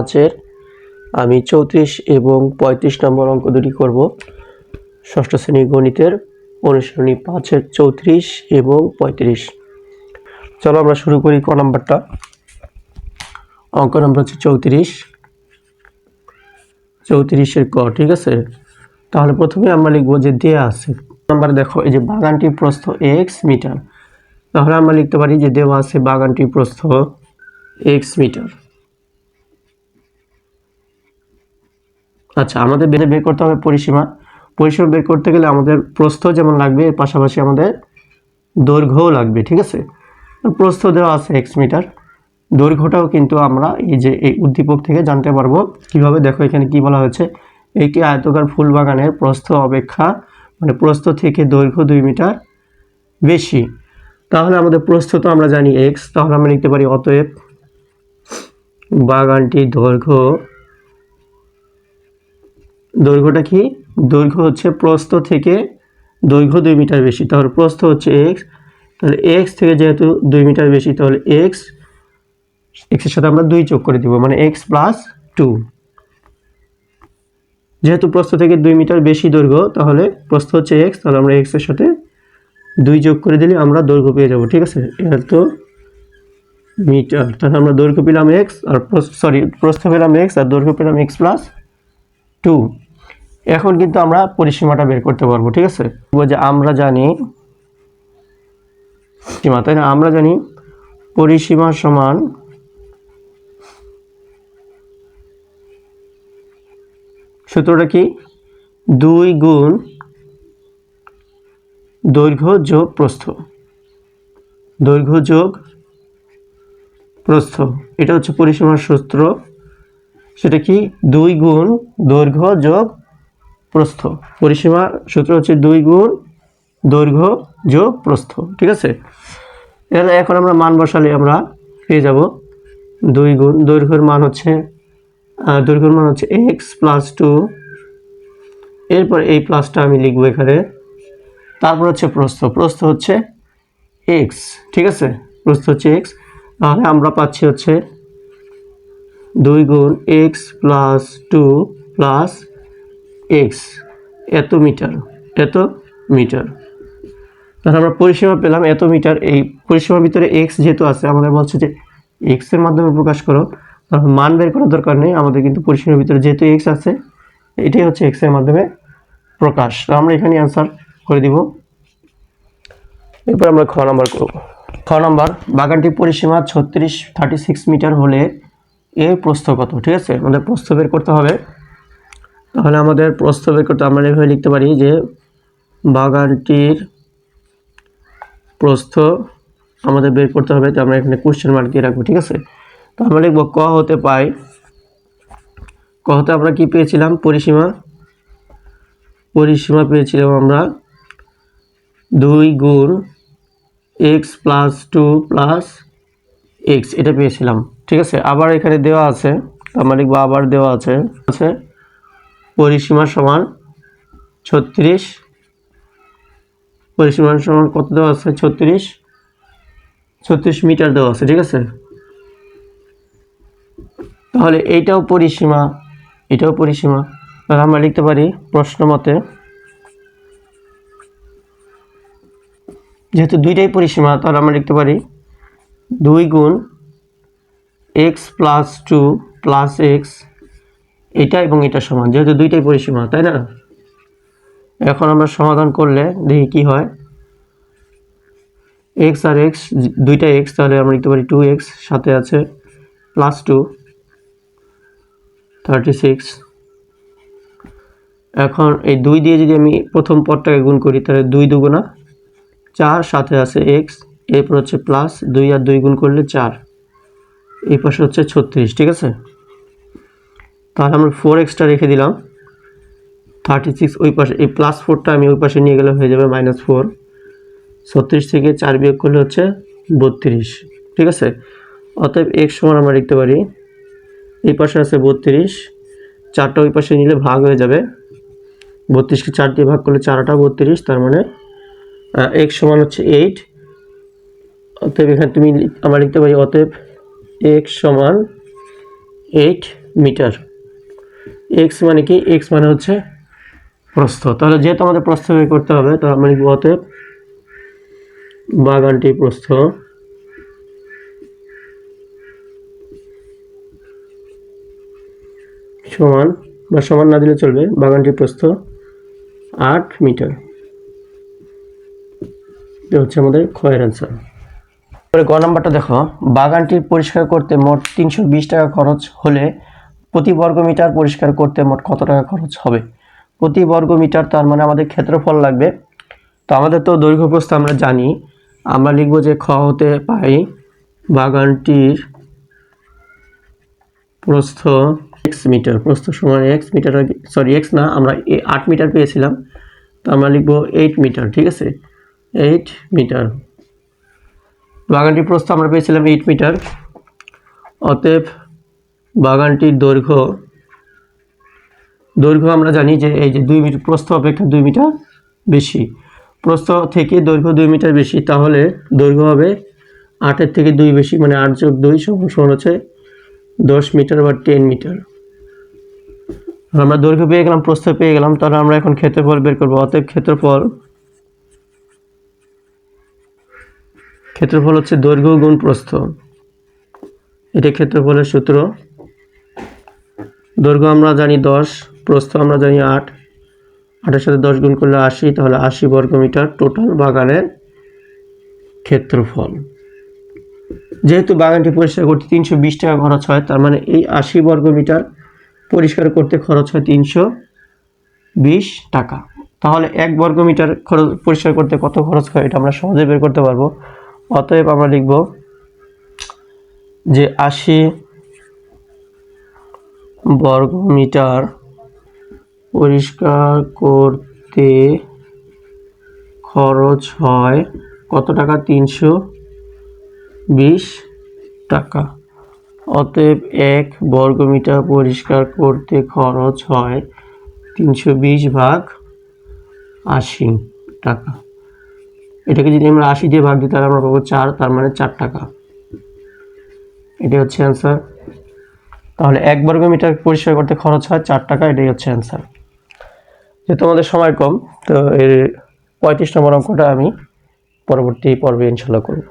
পাঁচের। আমি চৌত্রিশ এবং পঁয়ত্রিশ নম্বর অঙ্ক দুটি করব। ষষ্ঠ শ্রেণি গণিতের অনুশীলনী পাঁচের চৌত্রিশ এবং পঁয়ত্রিশ। চলো আমরা শুরু করি ক নাম্বারটা। অঙ্ক নাম্বার হচ্ছে চৌত্রিশ। চৌত্রিশের ক, ঠিক আছে? তাহলে প্রথমে আমরা লিখব যে দেয়া আছে। নাম্বার দেখো, এই যে বাগানটির প্রস্থ এক্স মিটার। তাহলে আমরা লিখতে পারি যে দেওয়া আছে বাগানটির প্রস্থ এক্স মিটার। আচ্ছা আমাদের বের বের করতে হবে পরিসীমা। পরিসীমা বের করতে গেলে আমাদের প্রস্থ যেমন লাগবে, এর পাশাপাশি আমাদের দৈর্ঘ্যও লাগবে, ঠিক আছে? প্রস্থ দেওয়া আছে এক্স মিটার দৈর্ঘ্যটাও কিন্তু আমরা এই যে এই উদ্দীপক থেকে জানতে পারব। কীভাবে? দেখো, এখানে কি বলা হয়েছে? একটি আয়তকার ফুল বাগানের প্রস্থ অপেক্ষা মানে প্রস্থ থেকে দৈর্ঘ্য দুই মিটার বেশি। তাহলে আমাদের প্রস্থ তো আমরা জানি এক্স তাহলে আমরা লিখতে পারি অতএব বাগানটির দৈর্ঘ্য দৈর্ঘ্যটা কি? দৈর্ঘ্য হচ্ছে প্রস্থ থেকে দৈর্ঘ্য দুই মিটার বেশি। তাহলে প্রস্থ হচ্ছে এক্স তাহলে এক্স থেকে যেহেতু দুই মিটার বেশি, তাহলে এক্স এক্সের সাথে আমরা দুই যোগ করে দিব মানে এক্স প্লাস টু যেহেতু প্রস্থ থেকে দুই মিটার বেশি দৈর্ঘ্য, তাহলে প্রস্থ হচ্ছে এক্স তাহলে আমরা এক্সের সাথে দুই যোগ করে দিলে আমরা দৈর্ঘ্য পেয়ে যাব, ঠিক আছে? এত মিটার। তাহলে আমরা দৈর্ঘ্য পেলাম এক্স আর সরি প্রস্থ পেলাম এক্স আর দৈর্ঘ্য পেলাম এক্স প্লাস টু, এখন কিন্তু আমরা পরিসীমাটা বের করতে পারব, ঠিক আছে? যে আমরা জানি সীমা তাই না? আমরা জানি পরিসীমা সমান সূত্রটা কি? দুই গুণ দৈর্ঘ্য যোগ প্রস্থ। দৈর্ঘ্য যোগ প্রস্থ, এটা হচ্ছে পরিসীমার সূত্র। সেটা কি? দুই গুণ দৈর্ঘ্য যোগ প্রস্থ। পরিসীমা সূত্র হচ্ছে দুই গুণ দৈর্ঘ্য যোগ প্রস্থ। ঠিক আছে? এখানে এখন আমরা মান বসালে আমরা পেয়ে যাব দুই গুণ দৈর্ঘ্যের মান হচ্ছে দৈর্ঘ্যের মান হচ্ছে এক্স প্লাস টু এরপর এই প্লাসটা আমি লিখব এখানে। তারপর হচ্ছে প্রস্থ। প্রস্থ হচ্ছে এক্স ঠিক আছে? প্রস্থ হচ্ছে এক্স তাহলে আমরা পাচ্ছি হচ্ছে দুই গুণ x plus two plus x এত মিটার এত মিটার। তাহলে আমরা পরিসীমা পেলাম এত মিটার। এই পরিসীমার ভিতরে এক্স যেহেতু আছে, আমাদের বলছে যে এক্সের মাধ্যমে প্রকাশ করো, তাহলে মান বের করার দরকার নেই। আমাদের কিন্তু পরিসীমার ভিতরে যেহেতু এক্স আছে, এটাই হচ্ছে এক্সের মাধ্যমে প্রকাশ। তো আমরা এখানে অ্যান্সার করে দিব। এরপর আমরা খ নাম্বার করব। খ নাম্বার বাগানটির পরিসীমা ছত্রিশ থার্টি সিক্স মিটার হলে এর প্রস্থ কত, ঠিক আছে? আমাদের প্রস্থ বের করতে হবে। তাহলে আমাদের প্রস্থ বের করতে আমরা এভাবে লিখতে পারি যে বাগানটির প্রস্থ আমাদের বের করতে হবে। তো আমরা এখানে কোশ্চেন মার্ক দিয়ে রাখব, ঠিক আছে? তো আমরা লিখব ক হতে পাই। ক হতে আমরা কি পেয়েছিলাম? পরিসীমা। পরিসীমা পেয়েছিলাম আমরা দুই গুণ x plus two plus x এটা পেয়েছিলাম। ঠিক আছে? আবার এখানে দেওয়া আছে আমরা লিখব আবার দেওয়া আছে আছে পরিসীমা সমান ছত্রিশ, পরিসীমা সমান কত দেওয়া আছে? ছত্রিশ ছত্রিশ মিটার দেওয়া আছে, ঠিক আছে? তাহলে এইটাও পরিসীমা, এটাও পরিসীমা। তাহলে আমরা লিখতে পারি প্রশ্ন মতে, যেহেতু দুইটাই পরিসীমা, তাহলে আমরা লিখতে পারি দুই গুণ x plus two plus x এটা এবং এটা সমান, যেহেতু দুইটাই পরিসীমা, তাই না? এখন আমরা সমাধান করলে দেখি কি হয়। এক্স আর এক্স দুইটা এক্স তাহলে আমরা লিখতে পারি টু এক্স সাথে আছে প্লাস টু থার্টি সিক্স এখন এই দুই দিয়ে যদি আমি প্রথম পদটাকে গুণ করি, তাহলে দুই দুগুণা চার, সাথে আছে এক্স এরপর হচ্ছে প্লাস দুই আর দুই গুণ করলে চার। এই পাশে হচ্ছে ছত্রিশ, ঠিক আছে? তাহলে আমরা ফোর এক্সটা রেখে দিলাম। থার্টি সিক্স ওই পাশে, এই প্লাস ফোরটা আমি ওই পাশে নিয়ে গেলে হয়ে যাবে মাইনাস ফোর ছত্রিশ থেকে চার বিয়োগ করলে হচ্ছে বত্রিশ, ঠিক আছে? অতএব এক্স সমান আমরা লিখতে পারি। এই পাশে আছে বত্রিশ, চারটা ওই পাশে নিলে ভাগ হয়ে যাবে। বত্রিশকে চার দিয়ে ভাগ করলে চারটা বত্রিশ, তার মানে এক্স সমান হচ্ছে এইট অতএব এখানে তুমি আমরা লিখতে পারি, অতএব এক্স সমান এইট মিটার। এক্স মানে কি? এক্স মানে হচ্ছে প্রস্থ। তাহলে যেহেতু আমাদের প্রস্থ বের করতে হবে তাহলে আমরা লিখব অতএব বাগানটি প্রস্থ। সমান বা সমান না দিলে চলবে। বাগানটির প্রস্থ আট মিটার। এটা হচ্ছে আমাদের ক্ষয়ের অ্যান্সার পরে গ নাম্বারটা দেখো। বাগানটি পরিষ্কার করতে মোট তিনশো বিশ টাকা খরচ হলে প্রতি বর্গ মিটার পরিষ্কার করতে মোট কত টাকা খরচ হবে? প্রতি বর্গ মিটার তার মানে আমাদের ক্ষেত্রফল লাগবে। তো আমাদের তো দৈর্ঘ্য প্রস্থ আমরা জানি। আমরা লিখব যে খ হতে পাই বাগানটির প্রস্থ এক্স মিটার। প্রস্থ সমান এক্স মিটার সরি এক্স না, আমরা আট মিটার পেয়েছিলাম। তো আমরা লিখব এইট মিটার, ঠিক আছে? Eight metre. বাগানটির প্রস্থ আমরা পেয়েছিলাম এইট মিটার অতএব বাগানটির দৈর্ঘ্য দৈর্ঘ্য আমরা জানি যে এই যে দুই মিটার প্রস্থ অপেক্ষা দুই মিটার বেশি। প্রস্থ থেকে দৈর্ঘ্য দুই মিটার বেশি, তাহলে দৈর্ঘ্য হবে আটের থেকে দুই বেশি মানে আট যোগ দুই সমান হচ্ছে দশ মিটার বা টেন মিটার আমরা দৈর্ঘ্য পেয়ে গেলাম, প্রস্থ পেয়ে গেলাম, তাহলে আমরা এখন ক্ষেত্রফল বের করব। অতএব ক্ষেত্রফল ক্ষেত্রফল হচ্ছে দৈর্ঘ্য গুণ প্রস্থ। এটা ক্ষেত্রফলের সূত্র। দৈর্ঘ্য আমরা জানি দশ, প্রস্থ আমরা জানি আট। আটের সাথে দশ গুণ করলে আশি, তাহলে আশি বর্গ মিটার টোটাল বাগানের ক্ষেত্রফল। যেহেতু বাগানটি পরিষ্কার করতে তিনশো বিশ টাকা খরচ হয়, তার মানে এই আশি বর্গ মিটার পরিষ্কার করতে খরচ হয় তিনশো বিশ টাকা। তাহলে এক বর্গ মিটার খরচ, পরিষ্কার করতে কত খরচ হয়, এটা আমরা সহজে বের করতে পারব। অতএব আমরা লিখব যে আশি বর্গ মিটার পরিষ্কার করতে খরচ হয় কত টাকা? তিনশো বিশ টাকা। অতএব এক বর্গ মিটার পরিষ্কার করতে খরচ হয় তিনশো বিশ ভাগ আশি টাকা। এটাকে যদি আমরা আশি দিয়ে ভাগ দিই, তাহলে আমরা পাবো চার, তার মানে চার টাকা। এটাই হচ্ছে অ্যান্সার তাহলে এক বর্গ মিটার পরিষ্কার করতে খরচ হয় চার টাকা, এটাই হচ্ছে অ্যান্সার যেহেতু আমাদের সময় কম, তো এর পঁয়ত্রিশ নম্বর অঙ্কটা আমি পরবর্তী পর্বে ইনশাল্লাহ করব।